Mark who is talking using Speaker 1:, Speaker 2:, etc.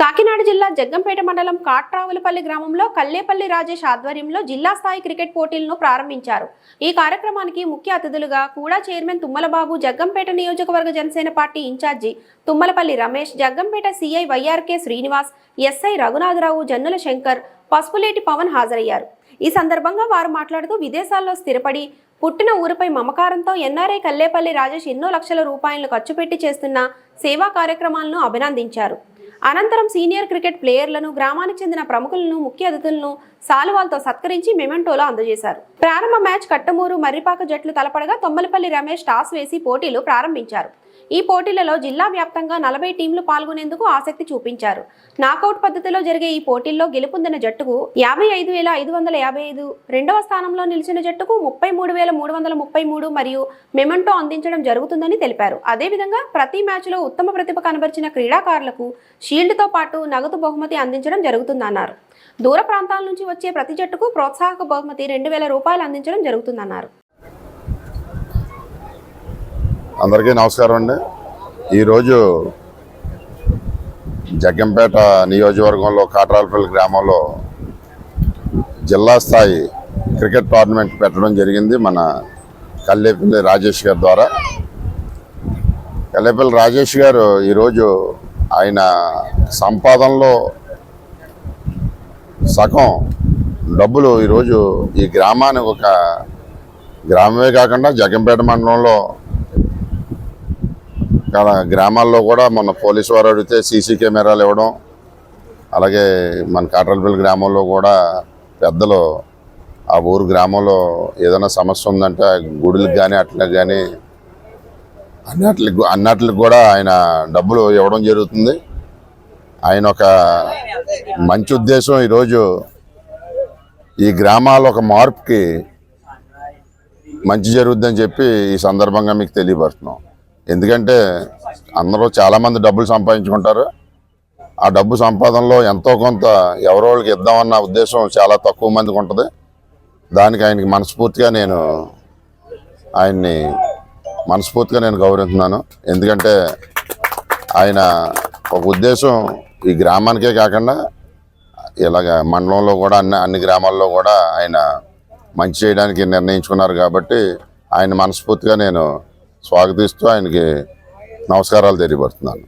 Speaker 1: కాకినాడ జిల్లా జగ్గంపేట మండలం కాట్రావులపల్లి గ్రామంలో కల్లేపల్లి రాజేష్ ఆధ్వర్యంలో జిల్లా స్థాయి క్రికెట్ పోటీలను ప్రారంభించారు. ఈ కార్యక్రమానికి ముఖ్య అతిథులుగా కూడా చైర్మన్ తుమ్మలబాబు జగ్గంపేట నియోజకవర్గ Janasena party in charge Tummalapalli Ramesh Jaggampeta CI YRK Srinivas SI Raghunatharao Jannula Shankar Pasupuleti Pavan హాజరయ్యారు. ఈ సందర్భంగా వారు మాట్లాడుతూ విదేశాల్లో స్థిరపడి పుట్టిన ఊరిపై మమకారంతో ఎన్ఆర్ఐ కల్లేపల్లి రాజేష్ ఎన్నో లక్షల రూపాయలను ఖర్చు పెట్టి చేస్తున్న సేవా కార్యక్రమాలను అభినందించారు. అనంతరం సీనియర్ క్రికెట్ ప్లేయర్లను గ్రామానికి చెందిన ప్రముఖులను ముఖ్య అతిథులను సాలువాలతో సత్కరించి మెమెంటోలో అందజేశారు. ప్రారంభ మ్యాచ్ కట్టమూరు మర్రిపాక జట్లు తలపడగా తొమ్మలపల్లి రమేష్ టాస్ వేసి పోటీలు ప్రారంభించారు. ఈ పోటీలలో జిల్లా వ్యాప్తంగా నలభై టీంలు పాల్గొనేందుకు ఆసక్తి చూపించారు. నాకౌట్ పద్ధతిలో జరిగే ఈ పోటీల్లో గెలుపొందిన జట్టుకు యాభై ఐదు వేల ఐదు వందల యాభై ఐదు రెండవ స్థానంలో నిలిచిన జట్టుకు ముప్పై మూడు వేల మూడు వందల ముప్పై మూడు మరియు మెమెంటో అందించడం జరుగుతుందని తెలిపారు. అదేవిధంగా ప్రతి మ్యాచ్లో ఉత్తమ ప్రతిభ కనబరిచిన క్రీడాకారులకు షీల్డ్తో పాటు నగదు బహుమతి అందించడం జరుగుతుందన్నారు. దూర ప్రాంతాల నుంచి వచ్చే ప్రతి జట్టుకు ప్రోత్సాహక బహుమతి రెండు వేల రూపాయలు అందించడం జరుగుతుందన్నారు.
Speaker 2: అందరికీ నమస్కారం అండి. ఈరోజు జగ్గంపేట నియోజకవర్గంలో కాట్రాలపల్లి గ్రామంలో జిల్లా స్థాయి క్రికెట్ టోర్నమెంట్ పెట్టడం జరిగింది మన కల్లేపల్లి రాజేష్ గారి ద్వారా. కల్లేపల్లి రాజేష్ గారు ఈరోజు ఆయన సంపాదనలో సగం డబ్బులు ఈరోజు ఈ గ్రామానికి ఒక గ్రామమే కాకుండా జగ్గంపేట మండలంలో గ్రామాల్లో కూడా మొన్న పోలీసు వారు అడిగితే సీసీ కెమెరాలు ఇవ్వడం అలాగే మన కాట్రల్పల్లి గ్రామంలో కూడా పెద్దలు ఆ ఊరు గ్రామంలో ఏదైనా సమస్య ఉందంటే గుడులకు కానీ అట్లకి కానీ అన్నట్లకి అన్నట్లకి కూడా ఆయన డబ్బులు ఇవ్వడం జరుగుతుంది. ఆయన ఒక మంచి ఉద్దేశం ఈరోజు ఈ గ్రామాల ఒక మార్పుకి మంచి జరుగుద్దని చెప్పి ఈ సందర్భంగా మీకు తెలియపరుస్తున్నాం. ఎందుకంటే అందరూ చాలామంది డబ్బులు సంపాదించుకుంటారు. ఆ డబ్బు సంపాదనలో ఎంతో కొంత ఎవరో వాళ్ళకి ఇద్దామన్న ఉద్దేశం చాలా తక్కువ మందికి ఉంటుంది. దానికి ఆయనకి మనస్ఫూర్తిగా నేను ఆయన్ని మనస్ఫూర్తిగా నేను గౌరవిస్తున్నాను. ఎందుకంటే ఆయన ఒక ఉద్దేశం ఈ గ్రామానికే కాకుండా ఇలాగ మండలంలో కూడా అన్ని అన్ని గ్రామాల్లో కూడా ఆయన మంచి చేయడానికి నిర్ణయించుకున్నారు కాబట్టి ఆయన మనస్ఫూర్తిగా నేను స్వాగతిస్తూ ఆయనకి నమస్కారాలు తెలియపడుతున్నాను